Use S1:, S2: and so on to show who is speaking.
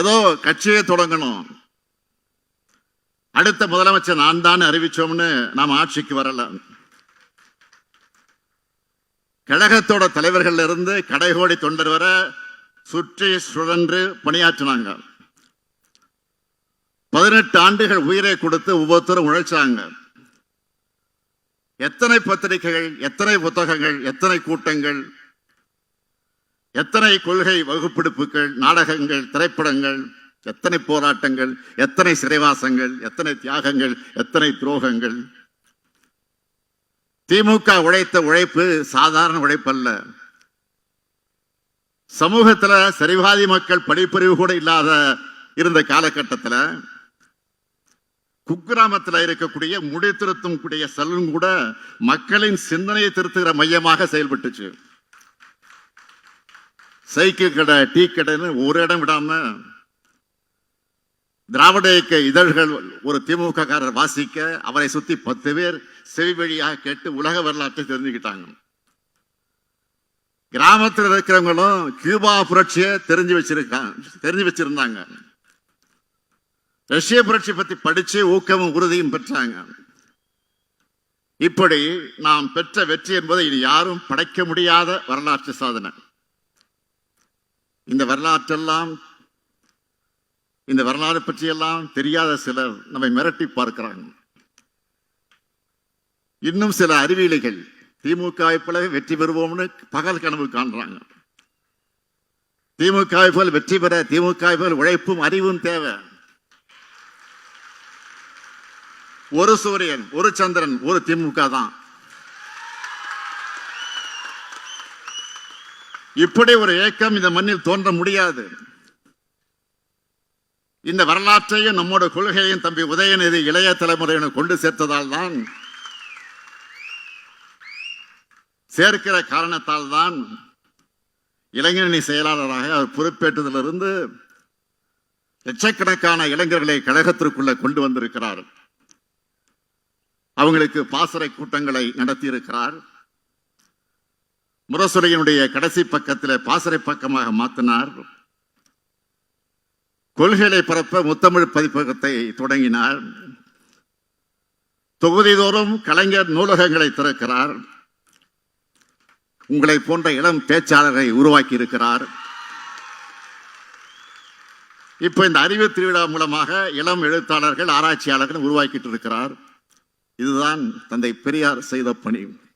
S1: ஏதோ கட்சியை தொடங்கணும். அடுத்த முதலமைச்சர் நான் தான் அறிவிச்சோம்னு நாம் ஆட்சிக்கு வரல. கழகத்தோட தலைவர்கள் இருந்து கடைகோடி தொண்டர் வர சுற்றி சுழன்று பணியாற்றினாங்க. பதினெட்டு ஆண்டுகள் உயிரை கொடுத்து ஒவ்வொருத்தரும் உழைச்சாங்க. எத்தனை பத்திரிகைகள் எத்தனை புத்தகங்கள் எத்தனை கூட்டங்கள் எத்தனை கொள்கை வகுப்பெடுப்புகள் நாடகங்கள் திரைப்படங்கள் எத்தனை போராட்டங்கள் எத்தனை சிறைவாசங்கள் எத்தனை தியாகங்கள் எத்தனை துரோகங்கள்? திமுக உழைத்த உழைப்பு சாதாரண உழைப்பல்ல. சமூகத்துல சரிவாதி மக்கள் படிப்பறிவு கூட இல்லாத இருந்த காலகட்டத்தில் குக்கிராமத்தில் இருக்கக்கூடிய முடி திருத்தும் கூடிய செல்லும் கூட மக்களின் சிந்தனையை திருத்துகிற மையமாக செயல்பட்டுச்சு. சைக்கிள் கடை டீ கடைன்னு ஒரு இடம் விடாம திராவிட இயக்க இதழ்கள் ஒரு திமுக காரர் வாசிக்க அவரை சுத்தி பத்து பேர் செவி வழியாக கேட்டு உலக வரலாற்றை தெரிஞ்சுக்கிட்டாங்க. கிராமத்தில் இருக்கிறவங்களும் கியூபா புரட்சியை தெரிஞ்சு வச்சிருக்காங்க தெரிஞ்சு வச்சிருந்தாங்க. ரஷ்ய புரட்சி பத்தி படிச்சு ஊக்கமும் உறுதியும் பெற்றாங்க. இப்படி நாம் பெற்ற வெற்றி என்பதை இனி யாரும் படைக்க முடியாத வரலாற்று சாதனை. இந்த வரலாற்றெல்லாம் இந்த வரலாறு பற்றியெல்லாம் தெரியாத சிலர் நம்மை மிரட்டி பார்க்கிறாங்க இன்னும் சில அறிவியலிகள் திமுக போலவே வெற்றி பெறுவோம்னு பகல் கனவு காண்றாங்க. திமுக போல் வெற்றி பெற திமுக போல் உழைப்பும் அறிவும் தேவை. ஒரு சூரியன் ஒரு சந்திரன் ஒரு திமுக தான். இப்படி ஒரு ஏக்கம் இந்த மண்ணில் தோன்ற முடியாது. இந்த வரலாற்றையும் நம்மோட கொள்கையும் தம்பி உதயநிதி இளைய தலைமுறையினர் கொண்டு சேர்த்ததால் தான் சேர்க்கிற காரணத்தால் தான் இளைஞரணி செயலாளராக அவர் பொறுப்பேற்றதிலிருந்து லட்சக்கணக்கான இளைஞர்களை கழகத்திற்குள்ள கொண்டு வந்திருக்கிறார். அவங்களுக்கு பாசறை கூட்டங்களை நடத்தியிருக்கிறார். முரசுரையினுடைய கடைசி பக்கத்தில் பாசறை பக்கமாக மாற்றினார் கொள்கைகளை பரப்ப முத்தமிழ் பதிப்பகத்தை தொடங்கினார். தொகுதிதோறும் கலைஞர் நூலகங்களை திறக்கிறார். உங்களை போன்ற இளம் பேச்சாளரை உருவாக்கி இருக்கிறார் இப்போ இந்த அறிவு திருவிழா மூலமாக இளம் எழுத்தாளர்கள் ஆராய்ச்சியாளர்கள் உருவாக்கிட்டு இருக்கிறார். இதுதான் தந்தை பெரியார் செய்த பணி.